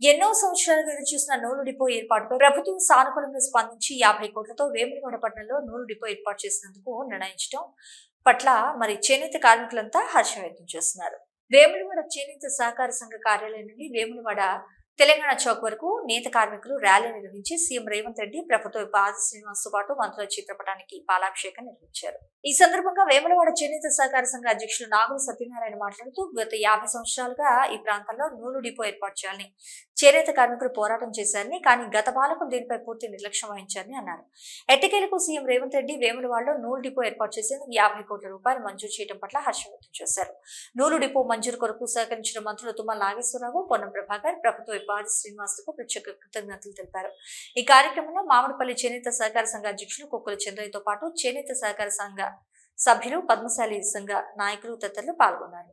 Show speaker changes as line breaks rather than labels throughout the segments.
ఎన్నో సంవత్సరాలుగా ఎదురుచూసిన నూలు డిపో ఏర్పాటుపై ప్రభుత్వం సానుకూలంగా స్పందించి యాభై కోట్లతో వేములవాడ పట్టణంలో నూలు డిపో ఏర్పాటు చేసినందుకు నిర్ణయించడం పట్ల మరి చేనేత కార్మికులంతా హర్షం వ్యక్తం చేస్తున్నారు. వేములవాడ చేనేత సహకార సంఘ కార్యాలయం నుండి వేములవాడ తెలంగాణ చౌక్ వరకు నేత కార్మికులు ర్యాలీ నిర్వహించి సీఎం రేవంత్ రెడ్డి ప్రభుత్వ పాద శ్రీనివాస్తో పాటు మంత్రుల చిత్రపటానికి పాలాభిషేకం నిర్వహించారు. ఈ సందర్భంగా వేములవాడ చేనేత సహకార సంఘ అధ్యక్షులు నాగుల సత్యనారాయణ మాట్లాడుతూ గత యాభై సంవత్సరాలుగా ఈ ప్రాంతంలో నూలు డిపో ఏర్పాటు చేయాలని చేనేత కార్మికులు పోరాటం చేశారని కానీ గత పాలకులు దీనిపై పూర్తి నిర్లక్ష్యం వహించారని అన్నారు. ఎట్టకేలకు సీఎం రేవంత్ రెడ్డి వేములవాడలో నూలు డిపో ఏర్పాటు చేసేందుకు యాభై కోట్ల రూపాయలు మంజూరు చేయడం పట్ల హర్షం వ్యక్తం చేశారు. నూలు డిపో మంజూరు కొరకు సహకరించిన మంత్రులు తుమ్మల నాగేశ్వరరావు పొన్నం ప్రభాకర్ ప్రభుత్వ ఉపాధి శ్రీనివాసులకు ప్రత్యేక కృతజ్ఞతలు తెలిపారు. ఈ కార్యక్రమంలో మామిడిపల్లి చేనేత సహకార సంఘ అధ్యక్షులు కుక్కుల చంద్రయ్యతో పాటు చేనేత సహకార సంఘ సభ్యులు పద్మశాలి సంఘ నాయకులు తదితరులు పాల్గొన్నారు.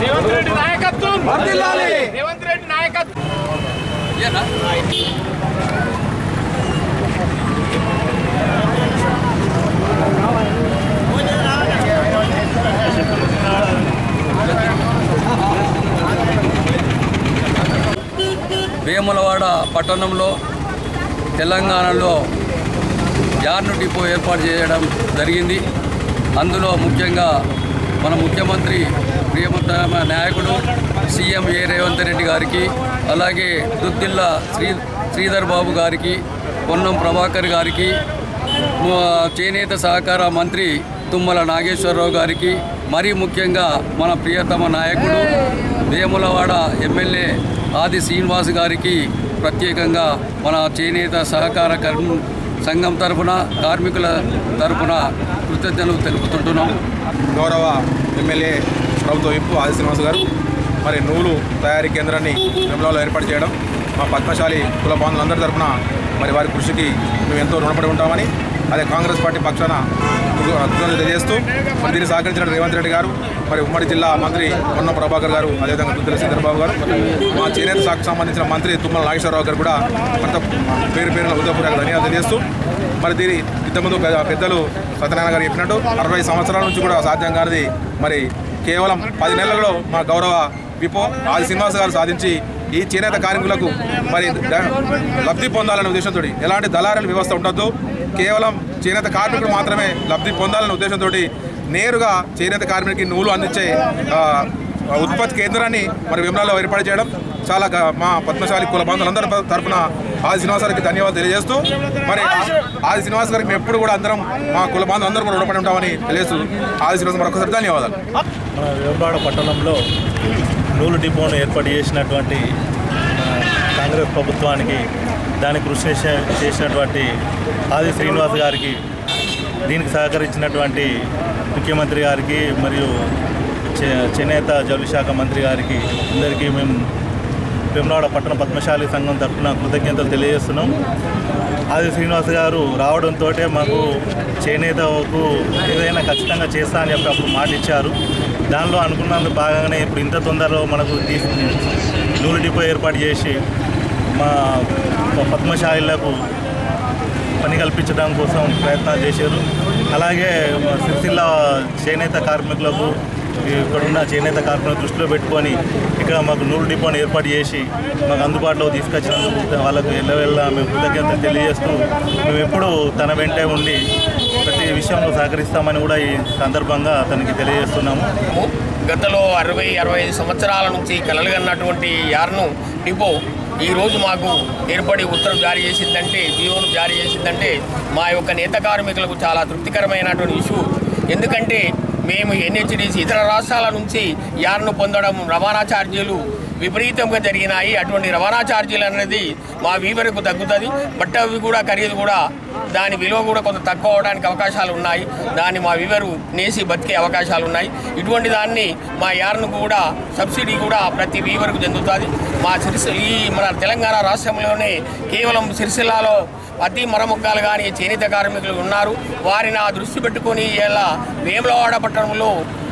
రేవంత్ రెడ్డి నాయకత్వం రేవంత్ రెడ్డి నాయకత్వం
వేములవాడ పట్టణంలో తెలంగాణలో యార్ను డిపో ఏర్పాటు చేయడం జరిగింది. అందులో ముఖ్యంగా మన ముఖ్యమంత్రి ప్రియమతమ నాయకుడు సీఎం ఏ రేవంత్ రెడ్డి గారికి అలాగే దుద్దిల్లా శ్రీ శ్రీధర్ బాబు గారికి పొన్నం ప్రభాకర్ గారికి చేనేత సహకార మంత్రి తుమ్మల నాగేశ్వరరావు గారికి మరీ ముఖ్యంగా మన ప్రియతమ నాయకుడు వేములవాడ ఎమ్మెల్యే ఆది శ్రీనివాస్ గారికి ప్రత్యేకంగా మన చేనేత సహకార కర్మ సంఘం తరఫున కార్మికుల తరఫున కృతజ్ఞతలు తెలుపుతుంటున్నాం.
గౌరవ ఎమ్మెల్యే ప్రభుత్వ విప్పు ఆది శ్రీనివాస్ గారు మరి నూలు తయారీ కేంద్రాన్ని నిర్మలలో ఏర్పాటు చేయడం మా పద్మశాలి కుల బాంధులందరి తరఫున మరి వారి కృషికి మేము ఎంతో రుణపడి ఉంటామని అదే కాంగ్రెస్ పార్టీ పక్షాన తెలియజేస్తూ మరి దీన్ని సహకరించిన రేవంత్ రెడ్డి గారు మరి ఉమ్మడి జిల్లా మంత్రి పొన్న ప్రభాకర్ గారు అదేవిధంగా దుద్దల చంద్రబాబు గారు మా చేనేత శాఖకు సంబంధించిన మంత్రి తుమ్మల నాగేశ్వరరావు గారు కూడా కొంత పేరు పేరున ఉదయపూర్వక ధన్యవాదాలు తెలియజేస్తూ మరి దీని ఇంతకుముందు పెద్దలు సత్యనారాయణ గారు చెప్పినట్టు అరవై సంవత్సరాల నుంచి కూడా సాధ్యం కానిది మరి కేవలం పది నెలల్లో మా గౌరవ విపో ఆది శ్రీనివాస్ గారు సాధించి ఈ చేనేత కార్మికులకు మరి లబ్ధి పొందాలనే ఉద్దేశంతో ఎలాంటి దళారుల వ్యవస్థ ఉండొద్దు. కేవలం చేనేత కార్మికులు మాత్రమే లబ్ధి పొందాలనే ఉద్దేశంతో నేరుగా చేనేత కార్మికుడికి నూలు అందించే ఉత్పత్తి కేంద్రాన్ని మరి విమలాలో ఏర్పాటు చేయడం చాలా మా పద్మశాలి కుల బంధువులందరి తరఫున ఆది శ్రీనివాస్ గారికి ధన్యవాదాలు తెలియజేస్తూ మరి ఆది శ్రీనివాస్ గారికి మేము ఎప్పుడు కూడా అందరం మా కుల బాంధవులు అందరూ కూడా రుణపడి ఉంటామని తెలియజేస్తూ ఆది శ్రీనివాస్ మరొకసారి ధన్యవాదాలు.
మన వేమరాడ పట్టణంలో నూలు డిపోను ఏర్పాటు చేసినటువంటి కాంగ్రెస్ ప్రభుత్వానికి దాని కృషి చేసే- చేసినటువంటి ఆది శ్రీనివాస్ గారికి దీనికి సహకరించినటువంటి ముఖ్యమంత్రి గారికి మరియు చే- చేనేత జౌలి శాఖ మంత్రి గారికి అందరికీ మేము వేమనాడ పట్టణ పద్మశాలి సంఘం తరఫున కృతజ్ఞతలు తెలియజేస్తున్నాం. ఆది శ్రీనివాస్ గారు రావడంతో మాకు చేనేతకు ఏదైనా ఖచ్చితంగా చేస్తా అని చెప్పి అప్పుడు మాట ఇచ్చారు. దానిలో అనుకున్నందుకు భాగంగానే ఇప్పుడు ఇంత తొందరలో మనకు తీసుకుని నూనె డిపో ఏర్పాటు చేసి మా పద్మశాలిలకు పని కల్పించడం కోసం ప్రయత్నాలు చేశారు. అలాగే సిరిసిల్ల చేనేత కార్మికులకు ఇక్కడున్న చేనేత కార్మికులను దృష్టిలో పెట్టుకొని ఇక్కడ మాకు నూరు డిపోని ఏర్పాటు చేసి మాకు అందుబాటులో తీసుకొచ్చినందుకు వాళ్ళకు ఎల్లవెల్ల మేము కృతజ్ఞత తెలియజేస్తూ మేము ఎప్పుడూ తన వెంటే ఉండి ప్రతి విషయంలో సహకరిస్తామని కూడా ఈ సందర్భంగా తనకి తెలియజేస్తున్నాము.
గతంలో అరవై అరవై ఐదు సంవత్సరాల నుంచి కలలుగన్నటువంటి యార్ను డిపో ఈరోజు మాకు ఏర్పడి ఉత్తర్వు జారీ చేసిందంటే జీవోను జారీ చేసిందంటే మా యొక్క నేత కార్మికులకు చాలా తృప్తికరమైనటువంటి ఇష్యూ. ఎందుకంటే మేము ఎన్హెచ్డిసి ఇతర రాష్ట్రాల నుంచి యార్ను పొందడం రవాణా ఛార్జీలు విపరీతంగా జరిగినాయి. అటువంటి రవాణా ఛార్జీలు అనేది మా వీవరకు తగ్గుతుంది. బట్ అవి కూడా ఖరీదు కూడా దాని విలువ కూడా కొంత తక్కువ అవడానికి అవకాశాలు ఉన్నాయి. దాన్ని మా వీవరు నేసి బతికే అవకాశాలు ఉన్నాయి. ఇటువంటి దాన్ని మా యార్ను కూడా సబ్సిడీ కూడా ప్రతి వీవరకు చెందుతుంది. మా సిరిసిల్ల ఈ మన తెలంగాణ రాష్ట్రంలోనే కేవలం సిరిసిల్లాలో అతి మరముగ్గాలు కానీ చేనేత కార్మికులు ఉన్నారు. వారిని ఆ దృష్టి పెట్టుకొని ఇలా వేములవాడ పట్టణంలో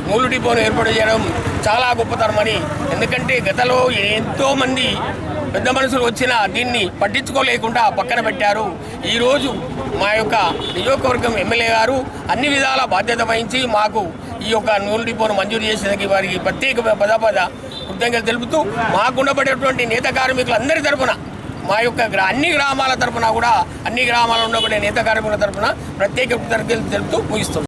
నూలు డిపోను ఏర్పాటు చేయడం చాలా గొప్పతనమని. ఎందుకంటే గతంలో ఎంతోమంది పెద్ద మనుషులు వచ్చినా దీన్ని పట్టించుకోలేకుండా పక్కన పెట్టారు. ఈరోజు మా యొక్క నియోజకవర్గం ఎమ్మెల్యే గారు అన్ని విధాల బాధ్యత వహించి మాకు ఈ యొక్క నూలు డిపోను మంజూరు చేసేందుకు వారికి ప్రత్యేక పద పద కృతజ్ఞతలు తెలుపుతూ మాకుండబడేటువంటి నేత కార్మికులందరి తరపున మా యొక్క గ్రా- అన్ని గ్రామాల తరఫున కూడా అన్ని గ్రామాల్లో ఉండబడే నేత కార్మికుల తరపున ప్రత్యేక కృతజ్ఞతలు తెలుపుతూ ముగిస్తున్నాం